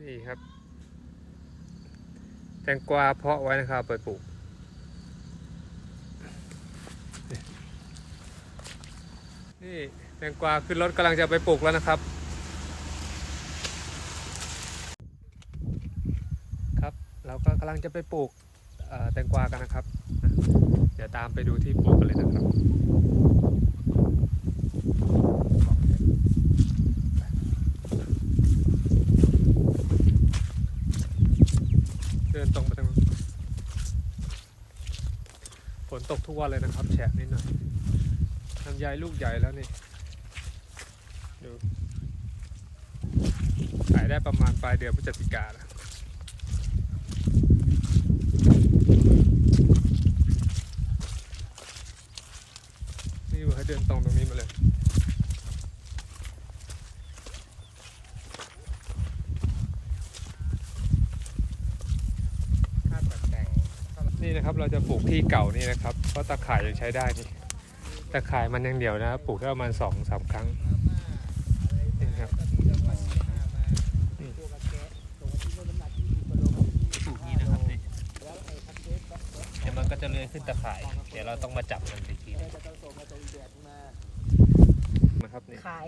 นี่ครับ แตงกวาเพาะไว้นะครับไปปลูกนี่แตงกวาขึ้นรถกำลังจะไปปลูกแล้วนะครับ ครับเราก็กำลังจะไปปลูกแตงกวากันนะครับ เดี๋ยวตามไปดูที่ปลูกกันเลยนะครับ เดินตรงไปทางนู้นฝน ตกทุกวันเลยนะครับ แฉะนิดหน่อยลำไยลูกใหญ่แล้วนี่ ดูขายได้ประมาณปลายเดือนพฤศจิกาแล้วนี่ว่าให้เดินตรงตรงนี้มาเลย คาดแบบแต่ง นี่นะครับ เราจะปลูกที่เก่านี่นะครับ เพราะตะข่ายยังใช้ได้นี่ตะข่ายมันอย่างเดียวนะครับปลูกได้ประมาณสองสามครั้งนี่ครับปลูกนี่นะครับนี่เดี๋ยวมันก็จะเลื้อยขึ้นตะข่าย เดี๋ยวเราต้องมาจับมันอีกทีนึงนะครับนี่ขาย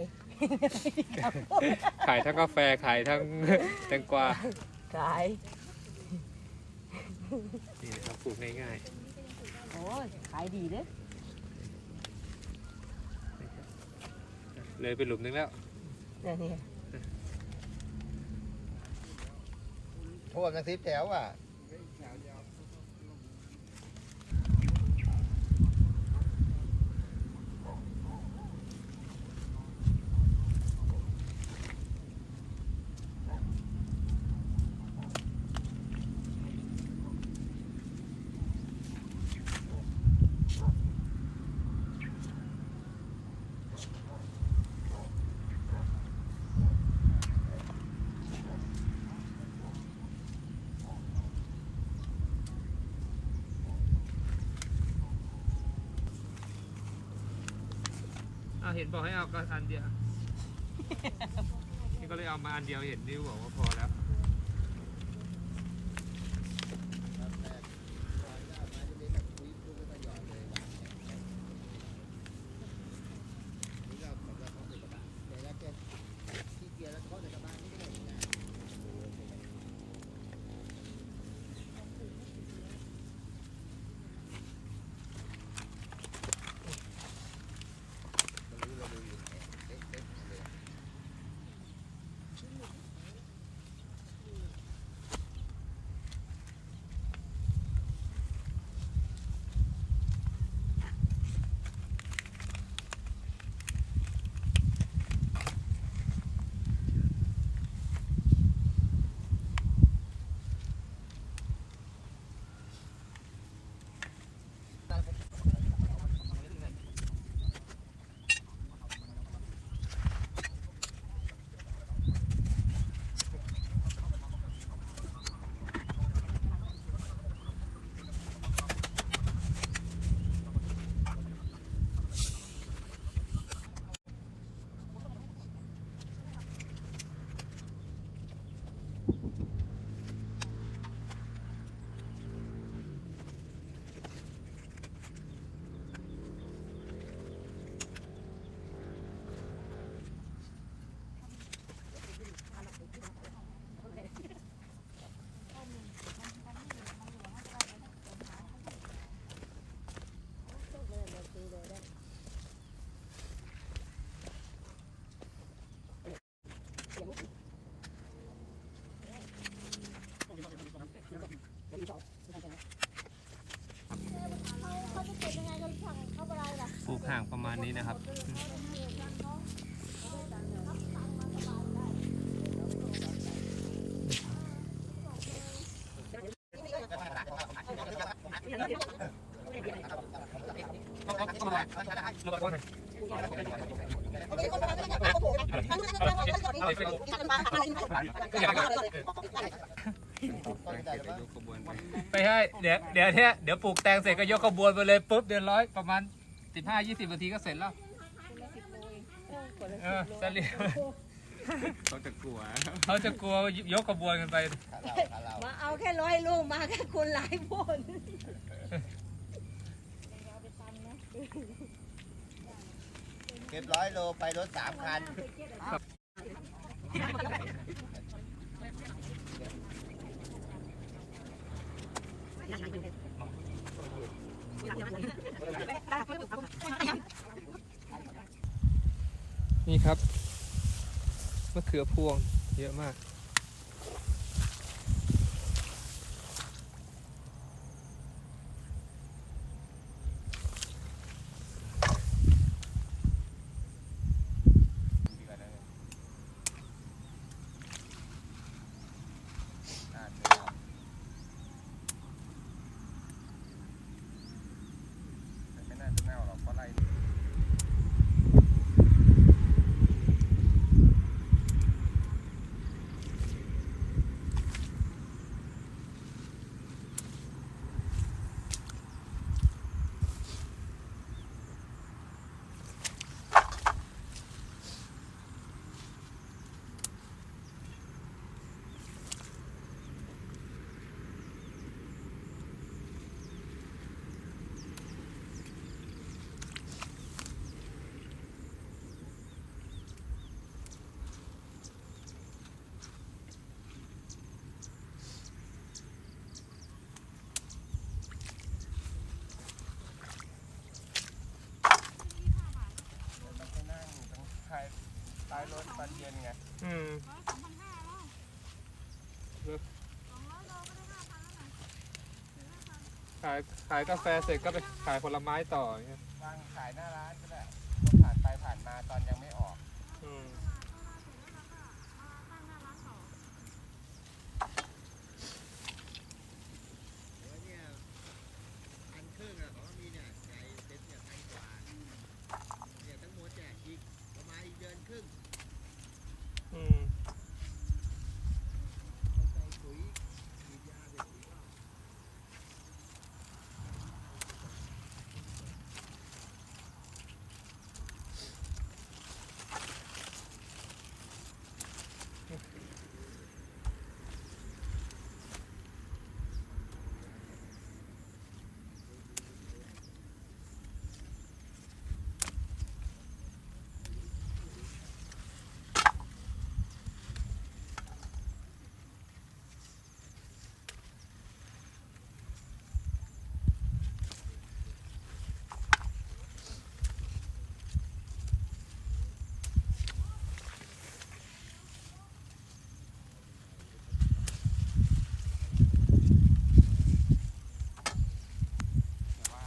ขายทั้งกาแฟขายทั้งแตงกวาขาย นี่นะครับปลูกง่ายโอ้ยขายดีเด้ๆเลยไปหลุมนึงแล้ว เนี่ยนี่ท่วมทั้งทิศแถวอะ เห็นบอกให้เอากันอันเดียว นี่ก็เลยเอามาอันเดียวเห็นนิ้วบอกว่าพอแล้ว ห่างประมาณนี้นะครับ ไปให้เดี๋ยวเดี๋ยวเนี้ยเดี๋ยวปลูกแตงเสร็จก็ยกขบวนไปเลยปุ๊บเดือนร้อยประมาณ สิบห้ายี่สิบนาทีก็เสร็จแล้วเออสลิปเขาจะกลัวเขาจะกลัวยกกระบวนกันไปถ้าเราถ้าเรามาเอาแค่ร้อยลูกมาแค่คนหลายคนเก็บร้อยโลไปรถสามคัน นี่ครับมะเขือพวงเยอะมาก ไม่น่าจะเน่าหรอกเพราะไร ต้องไปนั่งตรงท้ายท้ายรถตอนเย็นไงอืมขายขายกาแฟเสร็จก็ไปขายผลไม้ต่ออย่างเงี้ย วางขายหน้าร้านก็ได้คนผ่านไปผ่านมาตอนยังไม่ออก อืม เนี่ยพันครึ่งอะของมีเนี่ยใหญ่เซ็ตเนี่ยพันกว่าเนี่ยทั้งหมดแจกอีกประมาณอีกเดือนครึ่ง อืม ต้องใส่ปุ๋ยฉีดยาเสร็จปุ๋ยเปล่า แต่ว่า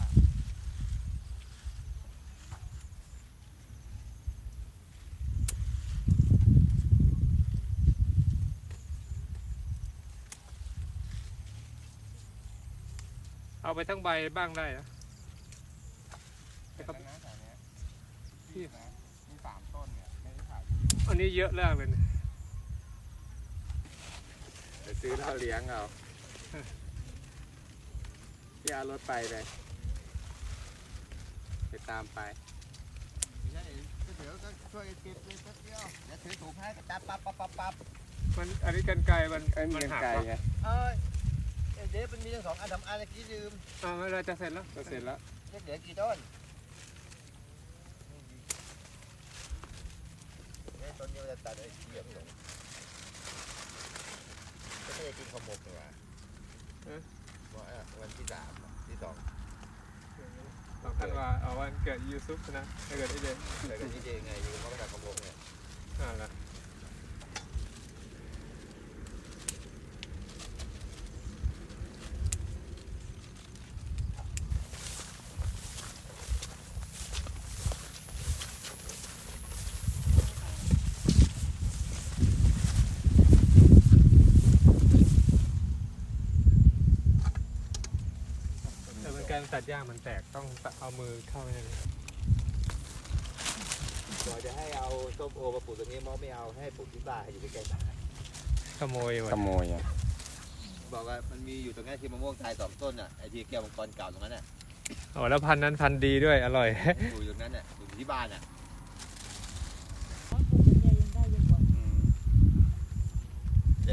เอาไปทั้งใบบ้างได้นะเสร็จแล้วนะแถวเนี้ยที่นะมีสามต้นเนี่ยไม่ได้ขายอันนี้เยอะมากเลยเนี่ยไปซื้อเหล้าเลี้ยงเอาพี่เอารถไปเลย ไปตามไป ไม่ใช่ก็เดี๋ยวก็ช่วยกันเก็บเลยแป๊บเดียวเดี๋ยวถือถุงให้ก็จับปั๊บปั๊บปั๊บปั๊บมันอันนี้กันไกลมันเอ้ยมีมันกันหักไกลปะไง เอ้ย เดี๋ยวมันมีทั้งสองอันทำอันเมื่อกี้ลืมอ่าเวลาจะเสร็จแล้วก็เสร็จแล้วเนี่ยเหลือกี่ต้นเนี่ยต้นเดียวจะตัดไอ้เหี้ยไม่ลงก็ไม่ได้กินข้าวหมกเลยว่ะว่าอะวันที่สามอะที่สองสองธันวาเอาวันเกิดยูซุปนะถ้าเกิดไอเดนแต่ก็นี่เองไงอยู่เขาก็ตัดข้าวหมกเนี่ยอ่าละแต่มันการตัดหญ้ามันแตกต้องเอามือเข้าไปในนี้บอกจะให้เอาส้มโอมาปลูกตรงนี้มอไม่เอาให้ปลูกที่บ้านให้อยู่ใกล้ๆบ้านขโมยหมดขโมยอะบอกว่ามันมีอยู่ตรงนี้ที่มะม่วงไทยสองต้นอะไอ้ที่แก้วมังกรเก่าตรงนั้นอะโอ้แล้วพันธุ์นั้นพันธุ์ดีด้วยอร่อยปลูกอยู่ตรงนั้นอะปลูกอยู่ที่บ้านอะ ปลูกเป็นใหญ่ยังได้เยอะกว่า อืม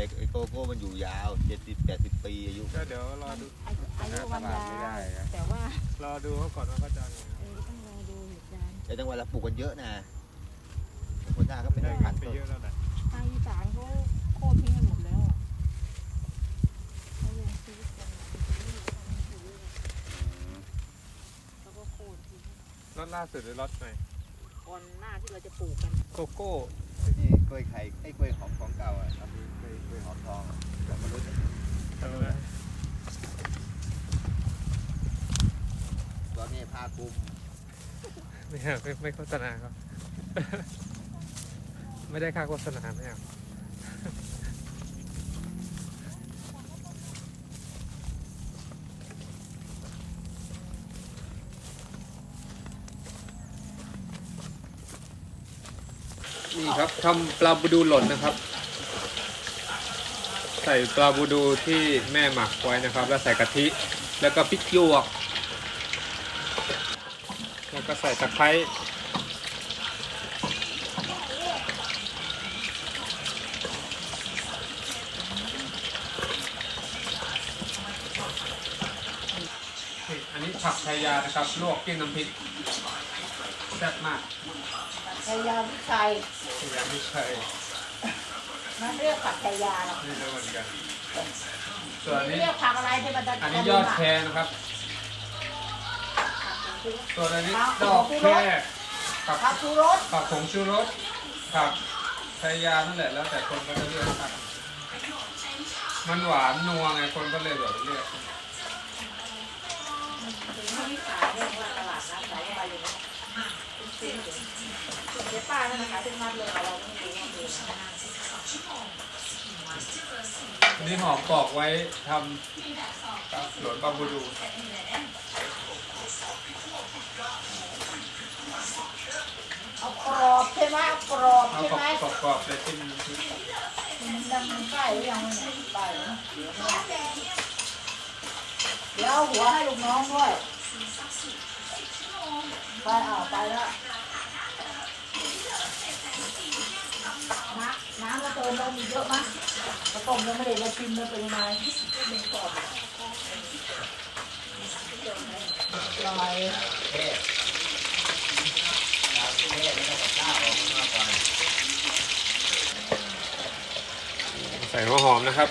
แต่ไอ้โกโก้มันอยู่ยาวเจ็ดสิบแปดสิบปีอายุ ก็เดี๋ยวรอดู อายุวันยาวแต่ว่ารอดูเขาก่อนว่าเขาจะเอายังไงเออต้องรอดูเหตุการณ์แต่จังหวัดเราปลูกกันเยอะนะหัวหน้าก็เป็นได้พันไปต้นเยอะแล้วแหละทางอีสานเขาโค่นทิ้งกันหมดแล้วอะเขายังซื้อกันแล้วก็โค่นทิ้งรถล่าสุดหรือรถไหนก่อนหน้าที่เราจะปลูกกันโกโก้นี่ กล้วยไข่ไอ้กล้วยหอมของเก่าอะทำเป็นกล้วยกล้วยหอมทองแต่มนุษย์เออตอนนี้ผ้าคลุมไม่เอาไม่ไม่โฆษณาครับ ไม่ได้ค่าโฆษณาไม่เอา นี่ครับทำปลาบูดูหล่นนะครับ ใส่ปลาบูดูที่แม่หมักไว้นะครับ แล้วใส่กะทิ แล้วก็พริกหยวก แล้วก็ใส่ตะไคร้นอันนี้ผักชายานะครับลวกจิ้มน้ำพริกแซ่บมากชายาวิชัย ยาไม่ใช่มันเรียกผักชายาหรอกไม่รู้เหมือนกันส่วนอันนี้เรียกผักอะไรที่มันจะอันนี้ยอดแครนะครับ ส่วนอันนี้ดอกแครกับผักชูรสผักผงชูรสผักชายานั่นแหละแล้วแต่คนก็จะเรียกผักมันหวานนัวไงคนก็เลยแบบเรียกถึงที่ขายเนี่ยว่าตลาดนัดขายไปอย่างนี้เดี๋ยวป้าเนี่ยนะคะทุกนัดเลยเราไม่รู้ว่าเป็นยังไงอันนี้หอมปอกไว้ทำกับหลนบาบูดูเอากรอบใช่ไหมเอากรอบเอาใช่กรไหมอบกรอบๆเลยจิ้มน้ำพริกมันดังมันใกล้หรือยังมันเนี่ยใกล้นะเดี๋ยวเอาหัวให้ลูกน้องด้วยไปเอาไปแล้วน้ำน้ำกระเติมเรามีเยอะมั้ยกระต้มยังไม่ได้เราชิมมันเป็นยังไงเป็นกรอบลอยใส่หัวหอมนะครับ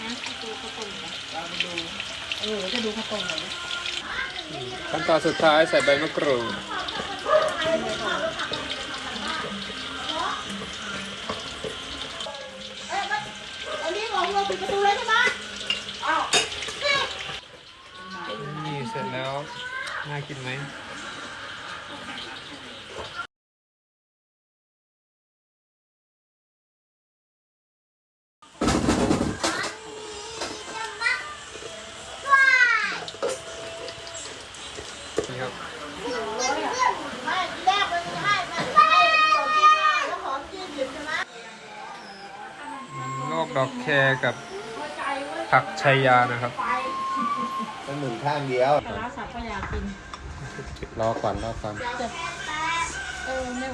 น้ำกระตูกระตุ่มนะ เออจะดูกระตุ่มหน่อยขั้นตอนสุดท้ายใส่ใบมะกรูดอันนี้บอกเราปิดประตูเลยใช่ไหมอ้าวนี่เสร็จแล้ว น่ากินไหมนี่ครับ ไม่แรกมันให้มันให้ของกินหน้าแล้วของกินหยิบใช่ไหม ลอกดอ กแครกับผักชายานะครับไปต้องหนึ่งข้างเดียว ปลาร้าสับก็อยากกิน รอก่อนรอก่อน จะ เออไม่ไหว